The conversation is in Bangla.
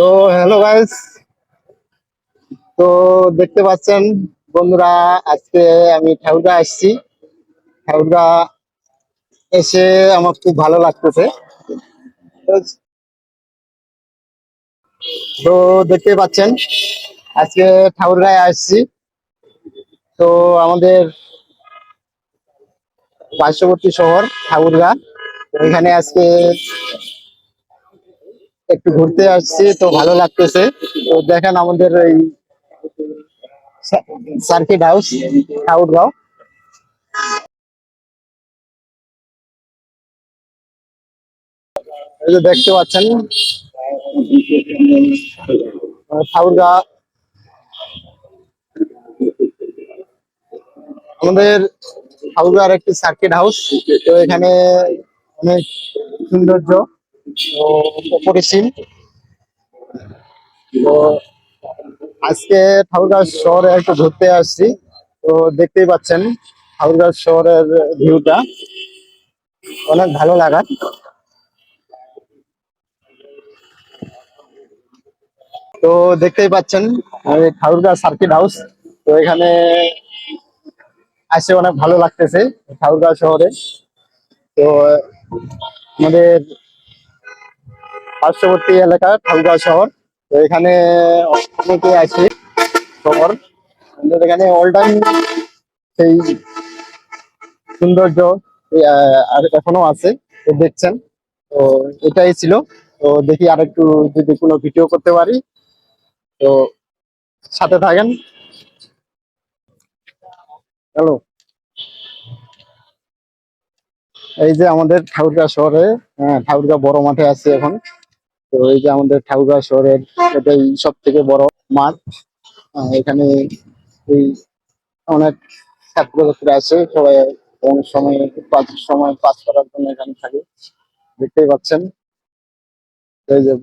তো হ্যালো গাইস তো দেখতে পাচ্ছেন বন্ধুরা, আজকে আমি ঠাকুরগা আসছি। ঠাকুরগা এসে আমার খুব ভালো লাগতেছে। তো- দেখতে পাচ্ছেন, আজকে ঠাকুরগায় আসছি। তো আমাদের পার্শ্ববর্তী শহর ঠাকুরগা। এখানে আজকে একটু ঘুরতে আসছি, তো ভালো লাগতেছে। তো দেখেন আমাদের এই সার্কিট হাউস ঠাকুরগাঁও। এই দেখতে পাচ্ছেন ঠাকুরগাঁ। আমাদের ঠাকুরগাঁর একটি সার্কিট হাউস তো এখানে অনেক সৌন্দর্য। ও তো আজকে ঠাকুরগাঁও শহরে একটু ঘুরতে আসছি। তো দেখতেই পাচ্ছেন ঠাকুরগাঁও শহরের ভিউটা। অনেক ভালো লাগার তো দেখতেই পাচ্ছেন, এই ঠাকুরগাঁও সার্কিট হাউস তো এখানে আসে অনেক ভালো লাগতেছে ঠাকুরগাঁও শহরে। তো আমাদের পার্শ্ববর্তী এলাকা ঠাকুরগাঁও শহর। তো এখানে অনেকে আছে শহর। এখানে অল টাইম সেই সৌন্দর্য এখনও আছে তো দেখছেন। তো এটাই ছিল। তো দেখি আর একটু যদি কোনো ভিডিও করতে পারি। তো সাথে থাকেন। হ্যালো। এই যে আমাদের ঠাকুরগাঁ শহরে হ্যাঁ ঠাকুরগাঁ বড় মাঠে আছে এখন। তো এই যে আমাদের ঠাকুরগাঁও শহরের এটাই সব থেকে বড় মাঠ। এখানে এই অনেক ছাত্রছাত্রী আছে, সবাই অনেক সময় পাঁচ সময় পাঁচ করার জন্য এখানে থাকে। দেখতেই পাচ্ছেন। এই যে